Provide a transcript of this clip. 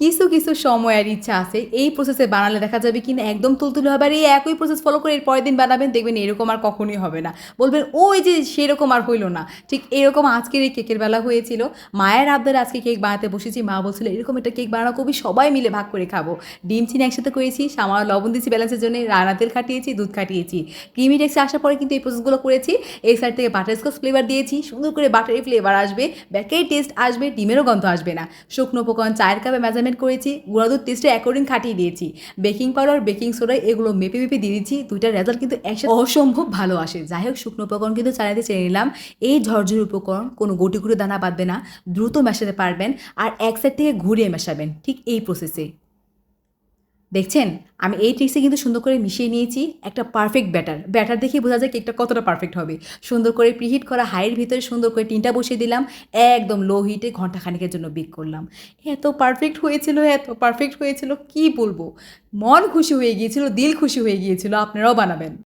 কিছু কিছু সময় আর ইচ্ছা আছে। এই প্রসেসে বানালে দেখা যাবে কিনা একদম তুলতুলে হবে আর এই একই প্রসেস ফলো করে এর পরের দিন বানাবেন, দেখবেন এরকম আর কখনোই হবে না। বলবেন, ওই যে সেরকম আর হইল না। ঠিক এরকম আজকের এই কেকের বেলা হয়েছিল। মায়ের আবদারে আজকে কেক বানাতে বসেছি। মা বলছিল, এরকম একটা কেক বানানো খুবই সবাই মিলে ভাগ করে খাব। ডিম চিনি একসাথে করেছি, সামান্য লবণ দিয়েছি ব্যালেন্সের জন্য রানা তেল খাটিয়েছি, দুধ খাটিয়েছি। ক্রিমি টেক্সে আসার পরে কিন্তু এই প্রসেসগুলো করেছি। এই সাইড থেকে বাটার স্কচ ফ্লেভার দিয়েছি। সুন্দর করে বাটারি ফ্লেভার আসবে। ব্যাকের টেস্ট আসবে, ডিমেরও গন্ধ আসবে না। শুকনো উপকরণ, চায়ের কাপে মেজারমেন্ট করেছি, গুঁড়া দুধ টেস্টে অ্যাকর্ডিং খাটিয়ে দিয়েছি। বেকিং পাউডার বেকিং সোডা এগুলো মেপে মেপে দিয়ে দিচ্ছি দুইটার রেজাল্ট কিন্তু একসাথে অসম্ভব ভালো আসে। যাই হোক শুকনো উপকরণ কিন্তু চালাতে চেয়ে নিলাম। এই ঝরঝর উপকরণ কোনো গুটি দানা বাঁধবে না, দ্রুত মেশাতে পারবেন, আর এক সাইড থেকে ঘুরিয়ে মেশাবেন, ঠিক এই প্রসেসে দেখছেন? আমি এই ট্রিক্সে কিন্তু সুন্দর করে মিশিয়ে নিয়েছি একটা পারফেক্ট ব্যাটার ব্যাটার দেখে বোঝা যায় কেকটা কতটা পারফেক্ট হবে। সুন্দর করে প্রিহিট করা হাইয়ের ভিতরে সুন্দর করে টিনটা বসিয়ে দিলাম, একদম লো হিটে ঘণ্টা খানিকের জন্য বেক করলাম। এত পারফেক্ট হয়েছিল, এত পারফেক্ট হয়েছিল, কি বলব? মন খুশি হয়ে গিয়েছিল, দিল খুশি হয়ে গিয়েছিল, আপনারাও বানাবেন।